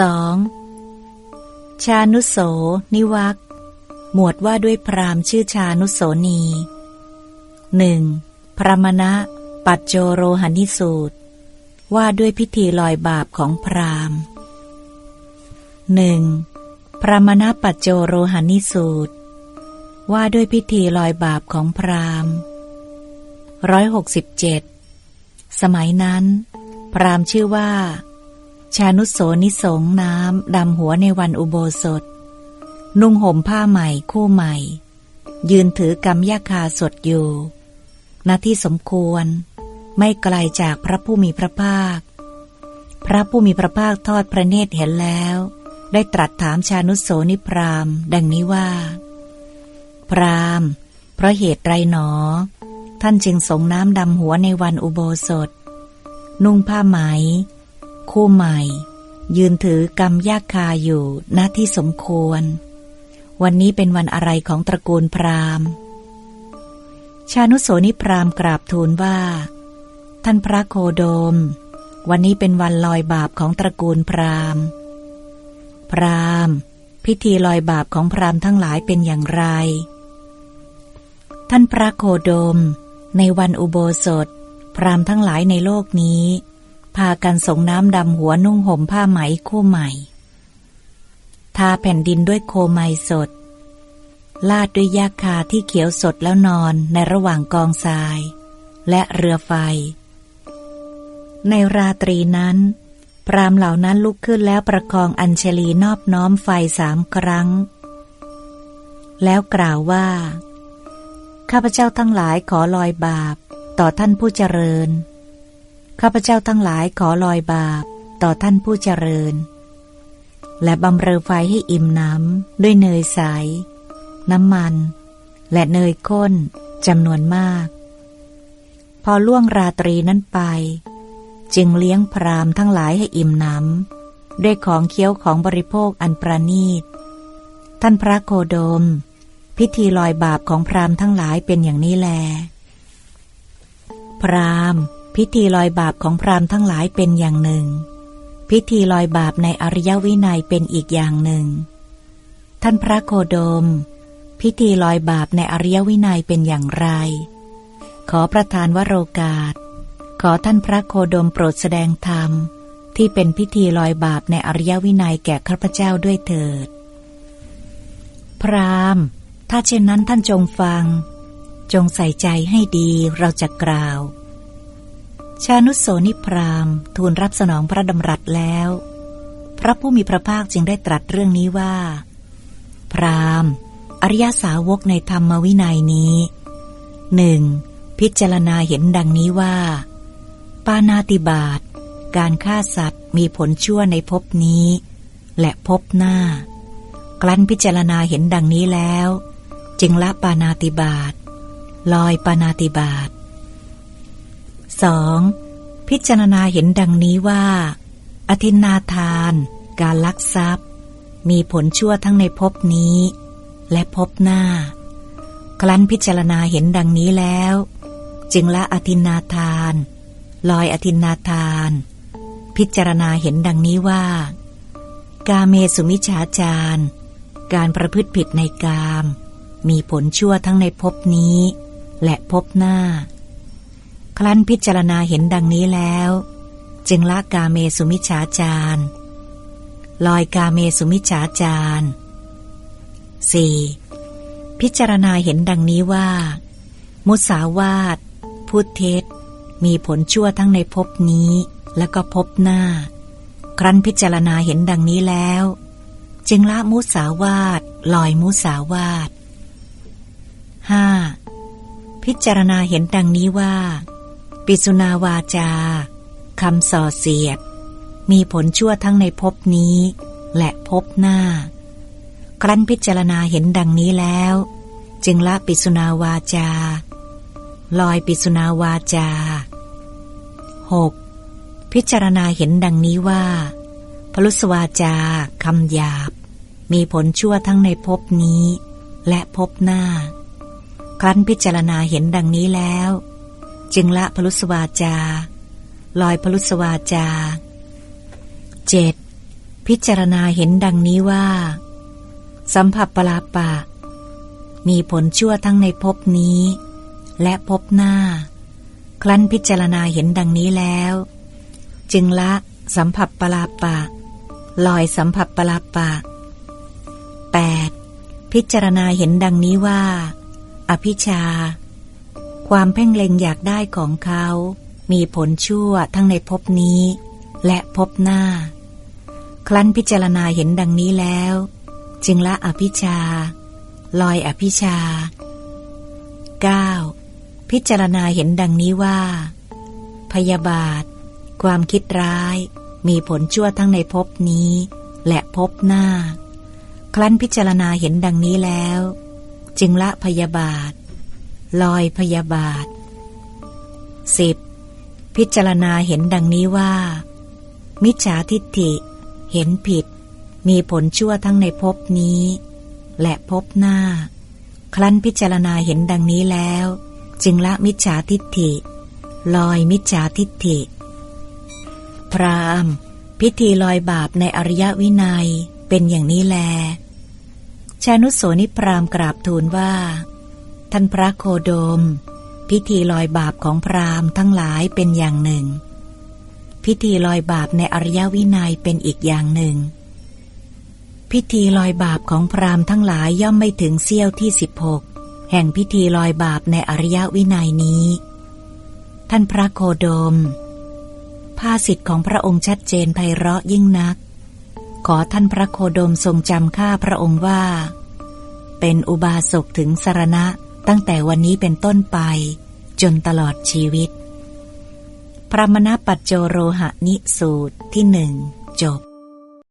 2. ชานุโส นิวักหมวดว่าด้วยพรามชื่อชานุโสนี 1. พระมณะ ปัจโจโรหณิสูตร ว่าด้วยพิธีลอยบาปของพรามหนึ่งพระมณะปัจโจโรหณิสูตร ว่าด้วยพิธีลอยบาปของพรามร้อยหกสิบเจ็ดสมัยนั้น พรามชื่อว่า ชานุโสนิสงน้ำดำหัวในวันอุโบสถ นุ่งห่มผ้าใหม่คู่ใหม่ ยืนถือกำยาคาสดอยู่ณที่สมควร ไม่ไกลาจากพระผู้มีพระภาค พระผู้มีพระภาคทอดพระเนตรเห็นแล้ว ได้ตรัสถามชานุโสนิพรามดังนี้ว่า พรามเพราะเหตุไรหนอ ท่านจึงสงน้ำดำหัวในวันอุโบสถ นุ่งผ้าไหม คู่ใหม่ ยืนถือกำยากคาอยู่ณที่สมควร วันนี้เป็นวันอะไรของตระกูลพราหมณ์ ชานุโสนิพราหม์กราบทูลว่า ท่านพระโคโดม วันนี้เป็นวันลอยบาปของตระกูลพราหมณ์ พราหมณ์ พิธีลอยบาปของพราหมณ์ทั้งหลายเป็นอย่างไร ท่านพระโคโดม ในวันอุโบสถ พราหมณ์ทั้งหลายในโลกนี้ พากันส่งน้ำดำหัวนุ่งห่มผ้าไหมคู่ใหม่ ทาแผ่นดินด้วยโคไมสด ลาดด้วยยาคาที่เขียวสดแล้วนอนในระหว่างกองทราย และเรือไฟ ในราตรีนั้น พรามเหล่านั้นลุกขึ้นแล้วประคองอัญเชลีนอบน้อมไฟสามครั้ง แล้วกล่าวว่า ข้าพเจ้าทั้งหลายขอลอยบาปต่อท่านผู้เจริญ ข้าพเจ้าทั้งหลายขอลอยบาปต่อท่านผู้เจริญ และบำเรอไฟให้อิ่มน้ำด้วยเนยใส น้ำมัน และเนยข้นจำนวนมาก พอล่วงราตรีนั้นไป จึงเลี้ยงพรามทั้งหลายให้อิ่มน้ำด้วยของเคี้ยวของบริโภคอันประณีต ท่านพระโคโดม พิธีลอยบาปของพรามทั้งหลายเป็นอย่างนี้แล พราม พิธีลอยบาปของพรามทั้งหลายเป็นอย่างหนึ่ง พิธีลอยบาปในอริยวินัยเป็นอีกอย่างหนึ่ง ท่านพระโคโดม พิธีลอยบาปในอริยวินัยเป็นอย่างไร ขอประทานวโรกาส ขอท่านพระโคดมโปรดแสดงธรรม ที่เป็นพิธีลอยบาปในอริยวินัยแก่ข้าพเจ้าด้วยเถิด พรามถ้าเช่นนั้นท่านจงฟัง จงใส่ใจให้ดีเราจะกล่าว ชานุโสนิพรามทูลรับสนองพระดำรัสแล้ว พระผู้มีพระภาคจึงได้ตรัสเรื่องนี้ว่า พรามอริยสาวกในธรรมวินัยนี้หนึ่งพิจารณาเห็นดังนี้ว่า ปานาติบาตการฆ่าสัตว์มีผลชั่วในภพนี้ และภพหน้าครั้นพิจารณาเห็นดังนี้แล้ว จึงละปานาติบาตลอยปานาติบาต สองพิจารณาเห็นดังนี้ว่า อธินาทาน การลักทรัพย์ มีผลชั่วทั้งในภพนี้ และภพหน้า ครั้นพิจารณาเห็นดังนี้แล้ว จึงละอธินาทาน ลอยอธินาทาน พิจารณาเห็นดังนี้ว่า กาเมสุมิชาจารการประพฤติผิดในกาม มีผลชั่วทั้งในภพนี้ และภพหน้า ครั้นพิจารณาเห็นดังนี้แล้ว จึงละกาเมสุมิชาจารลอยกาเมสุมิชาจาร 4. พิจารณาเห็นดังนี้ว่า มุสาวาทพูดเท็จ มีผลชั่วทั้งในภพนี้และก็ภพหน้า ครั้นพิจารณาเห็นดังนี้แล้ว จึงละมุสาวาทลอยมุสาวาท 5. พิจารณาเห็นดังนี้ว่า ปิสุนาวาจาคำส่อเสียด มีผลชั่วทั้งในภพนี้ และภพหน้า ครั้นพิจารณาเห็นดังนี้แล้ว จึงละปิสุนาวาจา ลอยปิสุนาวาจา 6. พิจารณาเห็นดังนี้ว่าพลุสวาจาคำหยาบ มีผลชั่วทั้งในภพนี้ และภพหน้า ครั้นพิจารณาเห็นดังนี้แล้ว จึงละพลุสวาจา ลอยพลุสวาจา 7. พิจารณาเห็นดังนี้ว่า สัมผัสปลาปะ มีผลชั่วทั้งในภพนี้ และภพหน้า ครั้นพิจารณาเห็นดังนี้แล้ว จึงละสัมผัสปลาปะ ลอยสัมผัสปลาปะ 8. พิจารณาเห็นดังนี้ว่า อภิชา ความเพ่งเล็งอยากได้ของเขา มีผลชั่วทั้งในภพนี้ และภพหน้า ครั้นพิจารณาเห็นดังนี้แล้ว จึงละอภิชา ลอยอภิชา 9. พิจารณาเห็นดังนี้ว่า พยาบาท ความคิดร้าย มีผลชั่วทั้งในภพนี้ และภพหน้า ครั้นพิจารณาเห็นดังนี้แล้ว จึงละพยาบาท ลอยพยาบาท 10. พิจารณาเห็นดังนี้ว่า มิจฉาทิฏฐิ เห็นผิด มีผลชั่วทั้งในภพนี้ และภพหน้า ครั้นพิจารณาเห็นดังนี้แล้ว จึงละมิจฉาทิฏฐิ ลอยมิจฉาทิฏฐิ พรามพิธีลอยบาปในอริยวินัยเป็นอย่างนี้แล ชานุโสนิพรามกราบทูลว่า ท่านพระโคโดม พิธีลอยบาปของพรามทั้งหลายเป็นอย่างหนึ่ง พิธีลอยบาปในอริยวินัยเป็นอีกอย่างหนึ่ง พิธีลอยบาปของพรามทั้งหลายย่อมไม่ถึงเสี้ยวที่สิบหกแห่งพิธีลอยบาปในอริยวินัยนี้ ท่านพระโคโดมภาสิทธิ์ของพระองค์ชัดเจนไพเราะยิ่งนัก ขอท่านพระโคโดมทรงจำข้าพระองค์ว่า เป็นอุบาสกถึงสรณะ ตั้งแต่วันนี้เป็นต้นไป จนตลอดชีวิต พระมณปัจโจโรหะนิสูตรที่หนึ่งจบ